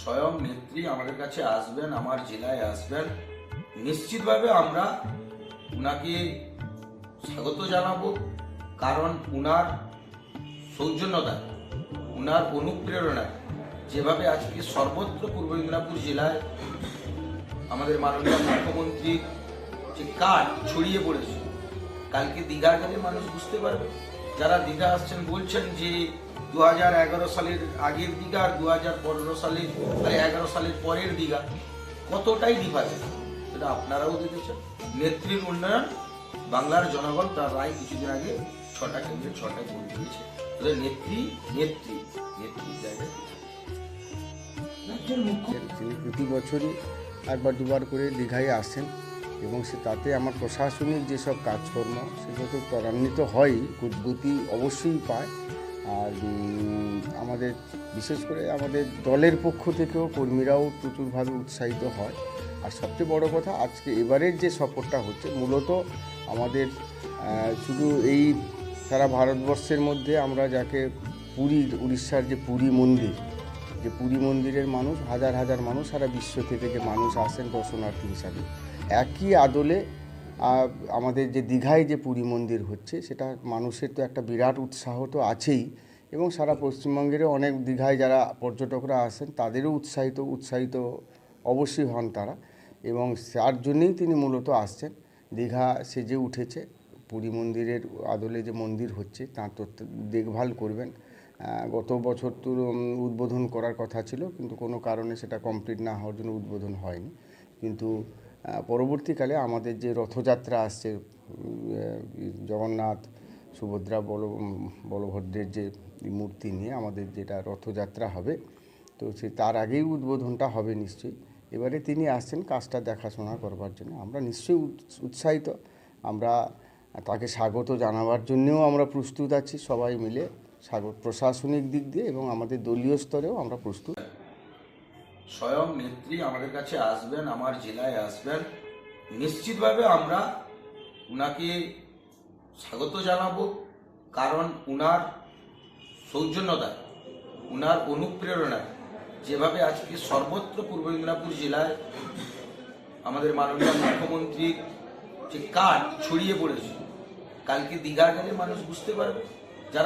স্বয়ং নেত্রী আমাদের কাছে আসবেন, আমার জেলায় আসবেন। নিশ্চিতভাবে আমরা উনাকে স্বাগত জানাব, কারণ উনার সৌজন্যতা, উনার অনুপ্রেরণায় যেভাবে আজকে সর্বত্র পূর্ব মেদিনীপুর জেলায় আমাদের মাননীয় মুখ্যমন্ত্রী যে কার্ড ছড়িয়ে পড়েছে, কালকে দীঘা গেলে মানুষ বুঝতে পারবে। যারা দীঘা আসছেন বলছেন যে দু সালের আগের দীঘা আর দু হাজার পনেরো সালের মানে এগারো সালের পরের দীঘা কতটাই ডিফারেন্স সেটা আপনারাও দেখেছেন। নেত্রীর উন্নয়ন বাংলার জনগণ তার রায় কিছুদিন আগে ছটা কেন্দ্রে ছটা ভোট দিয়েছে। তাহলে নেত্রী নেত্রী নেত্রীর জায়গায় প্রতি বছরই একবার দুবার করে দীঘায় আসেন। এবং সে তাতে আমার প্রশাসনিক যেসব কাজকর্ম সেগুলো তো ত্বরান্বিত হয় গতি অবশ্যই পায়। আর আমাদের, বিশেষ করে আমাদের দলের পক্ষ থেকেও কর্মীরাও প্রচুরভাবে উৎসাহিত হয়। আর সবচেয়ে বড় কথা, আজকে এবারের যে সফরটা হচ্ছে, মূলত আমাদের শুধু এই সারা ভারতবর্ষের মধ্যে আমরা যাকে পুরীর উড়িষ্যার যে পুরী মন্দির, যে পুরী মন্দিরের মানুষ, হাজার হাজার মানুষ সারা বিশ্ব থেকে যে মানুষ আসেন দর্শনার্থী হিসাবে। একই আদলে আমাদের যে দীঘায় যে পুরী মন্দির হচ্ছে সেটা মানুষের তো একটা বিরাট উৎসাহ তো আছেই এবং সারা পশ্চিমবঙ্গেরও অনেক দীঘায় যারা পর্যটকরা আসেন তাদেরও উৎসাহিত উৎসাহিত অবশ্যই হন তারা এবং তার জন্যেই তিনি মূলত আসছেন। দীঘা সেজে উঠেছে পুরী মন্দিরের আদলে যে মন্দির হচ্ছে তার তো দেখভাল করবেন। গত বছর তো উম, উদ্বোধন করার কথা ছিল কিন্তু কোনো কারণে সেটা কমপ্লিট না হওয়ার জন্য উদ্বোধন হয়নি। কিন্তু পরবর্তীকালে আমাদের যে রথযাত্রা আসছে জগন্নাথ, সুভদ্রা, বল বলভদ্রের যে মূর্তি নিয়ে আমাদের যেটা রথযাত্রা হবে, তো সে তার আগেই উদ্বোধনটা হবে নিশ্চয়ই। এবারে তিনি আসছেন কাজটা দেখাশোনা করবার জন্য। আমরা নিশ্চয়ই উৎ- উৎসাহিত। আমরা তাকে স্বাগত জানাবার জন্যেও আমরা প্রস্তুত আছি সবাই মিলে, স্বাগত প্রশাসনিক দিক দিয়ে এবং আমাদের দলীয় স্তরেও আমরা প্রস্তুত। স্বয়ং নেত্রী আমাদের কাছে আসবেন, আমার জেলায় আসবেন। নিশ্চিতভাবে আমরা উনাকে স্বাগত জানাব, কারণ উনার সৌজন্যতায় উনার অনুপ্রেরণায় যেভাবে আজকে সর্বত্র পূর্ব মেদিনীপুর জেলায় আমাদের মাননীয় মুখ্যমন্ত্রীর যে কার্ড ছড়িয়ে পড়েছে, কালকে দীঘা গেলে মানুষ বুঝতে পারবে।